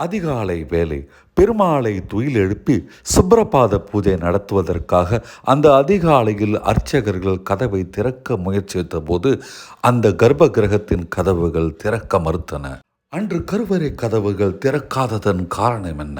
அதிகாலை வேலை பெருமாளை துயில் எழுப்பி சுப்பிரபாத பூஜை நடத்துவதற்காக அந்த அதிகாலையில் அர்ச்சகர்கள் கதவை திறக்க முயற்சித்த போது அந்த கர்ப்ப கிரகத்தின் கதவுகள் திறக்க மறுத்தன. அன்று கருவறை கதவுகள் திறக்காததன் காரணம் என்ன?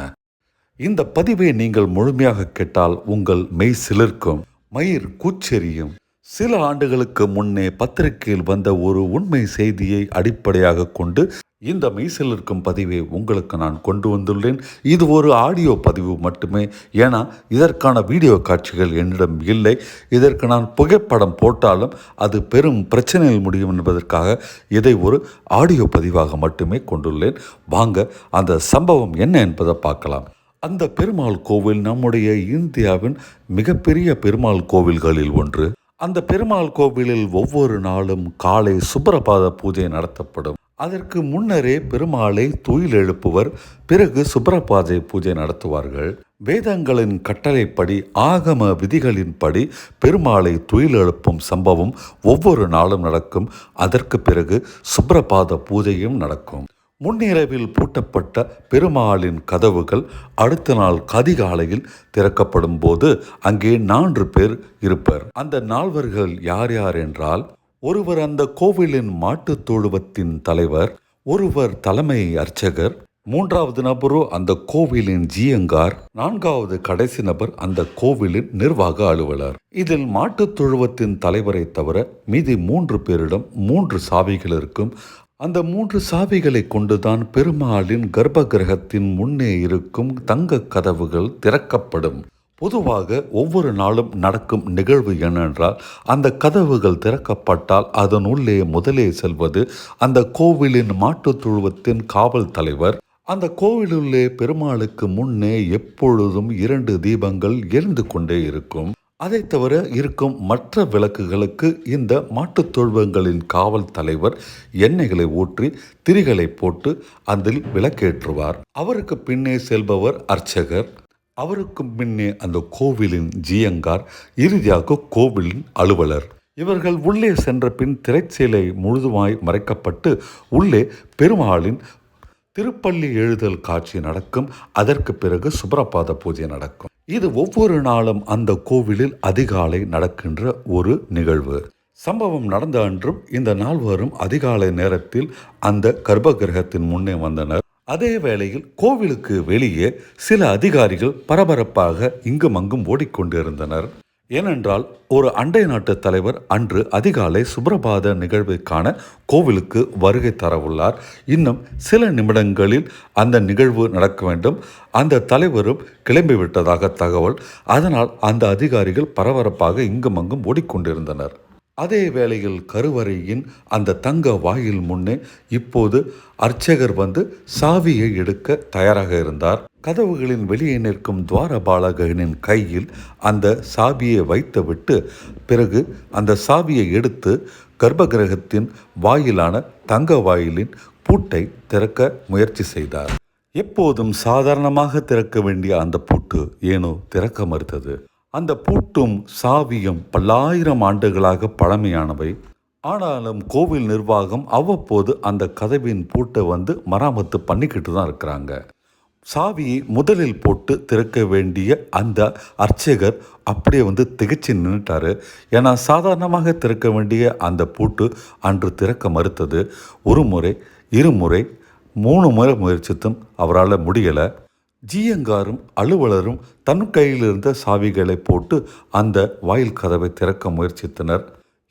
இந்த பதிவை நீங்கள் முழுமையாக கேட்டால் உங்கள் மெய் சிலிர்க்கும் மயிர் கூச்செறியும் சில ஆண்டுகளுக்கு முன்னே பத்திரிகையில் வந்த ஒரு உண்மை செய்தியை அடிப்படையாக கொண்டு இந்த மெய்சிலிருக்கும் பதிவை உங்களுக்கு நான் கொண்டு வந்துள்ளேன். இது ஒரு ஆடியோ பதிவு மட்டுமே. ஏன்னா இதற்கான வீடியோ காட்சிகள் என்னிடம் இல்லை. இதற்கு நான் புகைப்படம் போட்டாலும் அது பெரும் பிரச்சனையில் முடியும் என்பதற்காக இதை ஒரு ஆடியோ பதிவாக மட்டுமே கொண்டுள்ளேன். வாங்க அந்த சம்பவம் என்ன என்பதை பார்க்கலாம். அந்த பெருமாள் கோவில் நம்முடைய இந்தியாவின் மிகப்பெரிய பெருமாள் கோவில்களில் ஒன்று. அந்த பெருமாள் கோவிலில் ஒவ்வொரு நாளும் காலை சுப்பிரபாத பூஜை நடத்தப்படும். அதற்கு முன்னரே பெருமாளை துயில் எழுப்புவர் பிறகு சுப்பரபாதை பூஜை நடத்துவார்கள். வேதங்களின் கட்டளைப்படி ஆகம விதிகளின்படி பெருமாளை துயில் எழுப்பும் சம்பவம் ஒவ்வொரு நாளும் நடக்கும். அதற்கு பிறகு சுப்ரபாத பூஜையும் நடக்கும். முன்னிரவில் பூட்டப்பட்ட பெருமாளின் கதவுகள் அடுத்த நாள் கதிகாலையில் திறக்கப்படும் போது அங்கே நான்கு பேர் இருப்பர். அந்த நால்வர்கள் யார் யார் என்றால் ஒருவர் அந்த கோவிலின் மாட்டுத் தொழுவத்தின் தலைவர் ஒருவர் தலைமை அர்ச்சகர் மூன்றாவது நபரோ அந்த கோவிலின் ஜியங்கார் நான்காவது கடைசி நபர் அந்த கோவிலின் நிர்வாக அலுவலர். இதில் மாட்டுத் தொழுவத்தின் தலைவரை தவிர மீதி மூன்று பேரிடம் மூன்று சாவிகள் இருக்கும். அந்த மூன்று சாவிகளை கொண்டுதான் பெருமாளின் கர்ப்ப கிரகத்தின் முன்னே இருக்கும் தங்க கதவுகள் திறக்கப்படும். பொதுவாக ஒவ்வொரு நாளும் நடக்கும் நிகழ்வு என்னென்றால் அந்த கதவுகள் திறக்கப்பட்டால் அதன் உள்ளே முதலே செல்வது அந்த கோவிலின் மாட்டுத் துழுவத்தின் காவல் தலைவர் அந்த கோவிலுள்ளே பெருமாளுக்கு முன்னே எப்பொழுதும் இரண்டு தீபங்கள் எரிந்து கொண்டே இருக்கும். அதை தவிர இருக்கும் மற்ற விளக்குகளுக்கு இந்த மாட்டுத் தொழுவங்களின் காவல் தலைவர் எண்ணெய்களை ஊற்றி திரிகளை போட்டு அதில் விளக்கேற்றுவார். அவருக்கு பின்னே செல்பவர் அர்ச்சகர். அவருக்கு பின்னே அந்த கோவிலின் ஜியங்கார் இறுதியாக கோவிலின் அலுவலர். இவர்கள் உள்ளே சென்ற பின் திரைச்சீலை முழுதுமாய் மறைக்கப்பட்டு உள்ளே பெருமாளின் திருப்பள்ளி எழுதல் காட்சி நடக்கும். அதற்கு பிறகு சுப்ரபாத பூஜை நடக்கும். இது ஒவ்வொரு நாளும் அந்த கோவிலில் அதிகாலை நடக்கின்ற ஒரு நிகழ்வு. சம்பவம் நடந்த அன்றும் இந்த நால்வரும் அதிகாலை நேரத்தில் அந்த கர்ப்ப கிரகத்தின் முன்னே வந்தனர். அதே வேளையில் கோவிலுக்கு வெளியே சில அதிகாரிகள் பரபரப்பாக இங்கும் அங்கும் ஓடிக்கொண்டிருந்தனர். ஏனென்றால் ஒரு அண்டை நாட்டு தலைவர் அன்று அதிகாலை சுப்ரபாத நிகழ்வுக்கான கோவிலுக்கு வருகை தரவுள்ளார். இன்னும் சில நிமிடங்களில் அந்த நிகழ்வு நடக்க வேண்டும். அந்த தலைவரும் கிளம்பிவிட்டதாக தகவல். அதனால் அந்த அதிகாரிகள் பரபரப்பாக இங்கும் அங்கும் ஓடிக்கொண்டிருந்தனர். அதே வேளையில் கருவறையின் அந்த தங்க வாயில் முன்னே இப்போது அர்ச்சகர் வந்து சாவியை எடுக்க தயாராக இருந்தார். கதவுகளின் வெளியே நிற்கும் துவாரபாலகனின் கையில் அந்த சாவியை வைத்துவிட்டு பிறகு அந்த சாவியை எடுத்து கர்ப்பகிரகத்தின் வாயிலான தங்க வாயிலின் பூட்டை திறக்க முயற்சி செய்தார். எப்போதும் சாதாரணமாக திறக்க வேண்டிய அந்த பூட்டு ஏனோ திறக்க மறுத்தது. அந்த பூட்டும் சாவியும் பல்லாயிரம் ஆண்டுகளாக பழமையானவை. ஆனாலும் கோவில் நிர்வாகம் அவ்வப்போது அந்த கதவின் பூட்டை வந்து மராமத்து பண்ணிக்கிட்டு தான் இருக்கிறாங்க. சாவியை முதலில் போட்டு திறக்க வேண்டிய அந்த அர்ச்சகர் அப்படியே வந்து திகச்சு நின்றுட்டாரு ஏன்னா சாதாரணமாக திறக்க வேண்டிய அந்த பூட்டு அன்று திறக்க மறுத்தது. ஒரு முறை இருமுறை மூணு முறை முயற்சித்தும் அவரால் முடியலை. ஜியங்காரும் அலுவலரும் தன் கையில் இருந்த சாவிகளை போட்டு அந்த வாயில் கதவை திறக்க முயற்சித்தனர்.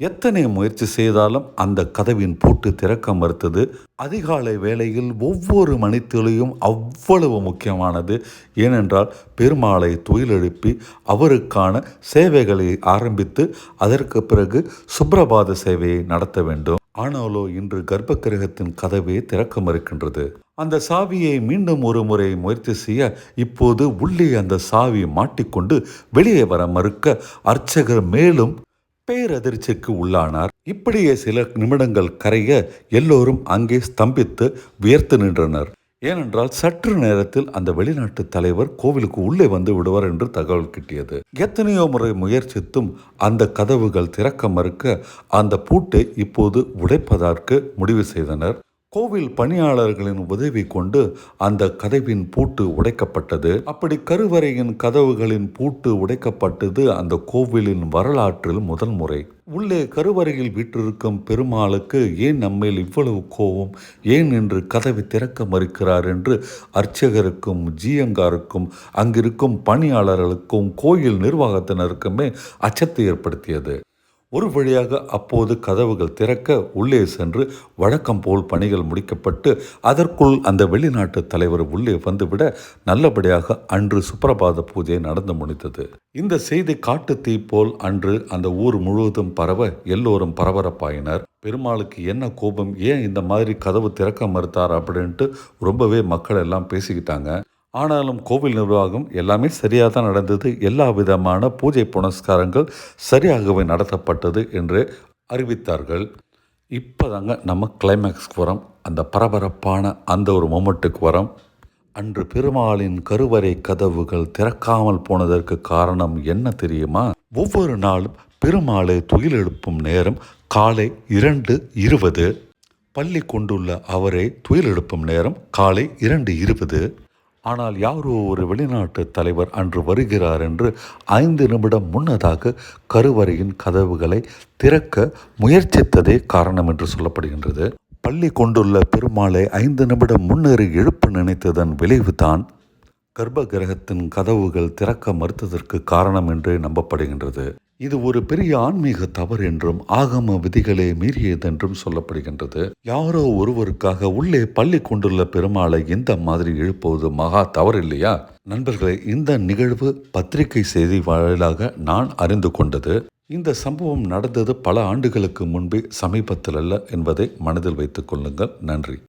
எத்தனை முயற்சி செய்தாலும் அந்த கதவின் பூட்டு திறக்க மறுத்தது. அதிகாலை வேளையில் ஒவ்வொரு மணித்துளியும் அவ்வளவு முக்கியமானது. ஏனென்றால் பெருமாளை தொழிலெழுப்பி அவருக்கான சேவைகளை ஆரம்பித்து அதற்கு பிறகு சுப்பிரபாத சேவையை நடத்த வேண்டும். ஆனாலோ இன்று கர்ப்பக்கிரகத்தின் கதவே திறக்க மறுக்கின்றது அந்த சாவியை மீண்டும் ஒரு முறை முயற்சி செய்ய இப்போது உள்ளே அந்த சாவி மாட்டிக்கொண்டு வெளியே வர மறுக்க அர்ச்சகர் மேலும் பேரதிர்ச்சிக்கு உள்ளானார். இப்படியே சில நிமிடங்கள் கரைய எல்லோரும் அங்கே ஸ்தம்பித்து வியர்த்து நின்றனர். ஏனென்றால் சற்று நேரத்தில் அந்த வெளிநாட்டு தலைவர் கோவிலுக்கு உள்ளே வந்து விடுவார் என்று தகவல் கிட்டியது. எத்தனையோ முறை முயற்சித்தும் அந்த கதவுகள் திறக்க மறுக்க அந்த பூட்டை இப்போது உடைப்பதற்கு முடிவு செய்தனர். கோவில் பணியாளர்களின் உதவி கொண்டு அந்த கதவின் பூட்டு உடைக்கப்பட்டது. அப்படி கருவறையின் கதவுகளின் பூட்டு உடைக்கப்பட்டது அந்த கோவிலின் வரலாற்றில் முதல் முறை. உள்ளே கருவறையில் வீற்றிருக்கும் பெருமாளுக்கு ஏன் நம்மேல் இவ்வளவு கோபம்? ஏன் என்று கதவை திறக்க மறுக்கிறார் என்று அர்ச்சகருக்கும் ஜீயங்காருக்கும் அங்கிருக்கும் பணியாளர்களுக்கும் கோயில் நிர்வாகத்தினருக்குமே அச்சத்தை ஏற்படுத்தியது. ஒரு வழியாக அப்போது கதவுகள் திறக்க உள்ளே சென்று வழக்கம் போல் பணிகள் முடிக்கப்பட்டு அதற்குள் அந்த வெளிநாட்டு தலைவர் உள்ளே வந்துவிட நல்லபடியாக அன்று சுப்பிரபாத பூஜை நடந்து முடிந்தது. இந்த செய்தி காட்டு தீ போல் அன்று அந்த ஊர் முழுவதும் பரவ எல்லோரும் பரபரப்பாயினர். பெருமாளுக்கு என்ன கோபம் ஏன் இந்த மாதிரி கதவு திறக்க மறுத்தார் அப்படின்ட்டு ரொம்பவே மக்கள் எல்லாம் பேசிக்கிட்டாங்க. ஆனாலும் கோவில் நிர்வாகம் எல்லாமே சரியாக தான் நடந்தது. எல்லா விதமான பூஜை புனஸ்காரங்கள் சரியாகவே நடத்தப்பட்டது என்று அறிவித்தார்கள். இப்போதாங்க நம்ம கிளைமேக்ஸ்க்கு வரோம். அந்த பரபரப்பான அந்த ஒரு மொமெண்ட்டுக்கு வரோம். அன்று பெருமாளின் கருவறை கதவுகள் திறக்காமல் போனதற்கு காரணம் என்ன தெரியுமா? ஒவ்வொரு நாளும் பெருமாளை துயில் எழுப்பும் நேரம் காலை இரண்டு இருபது. பள்ளி கொண்டுள்ள அவரை துயில் எழுப்பும் நேரம் காலை இரண்டு இருபது. ஆனால் யாரோ ஒரு வெளிநாட்டு தலைவர் அன்று வருகிறார் என்று ஐந்து நிமிடம் முன்னதாக கருவறையின் கதவுகளை திறக்க முயற்சித்ததே காரணம் என்று சொல்லப்படுகின்றது. பள்ளி கொண்டுள்ள பெருமாளை ஐந்து நிமிடம் முன்னேறி எழுப்ப நினைத்ததன் விளைவுதான் கர்ப்ப கிரகத்தின் கதவுகள் திறக்க மறுத்ததற்கு காரணம் என்று நம்பப்படுகின்றது. இது ஒரு பெரிய ஆன்மீக தவறு என்றும் ஆகம விதிகளை மீறியதென்றும் சொல்லப்படுகின்றது. யாரோ ஒருவருக்காக உள்ளே பள்ளி கொண்டுள்ள பெருமாளை இந்த மாதிரி எழுப்புவது மகா தவறு இல்லையா? நண்பர்களே இந்த நிகழ்வு பத்திரிகை செய்தி வாயிலாக நான் அறிந்து கொண்டது. இந்த சம்பவம் நடந்தது பல ஆண்டுகளுக்கு முன்பே சமீபத்தில் அல்ல என்பதை மனதில் வைத்துக் கொள்ளுங்கள். நன்றி.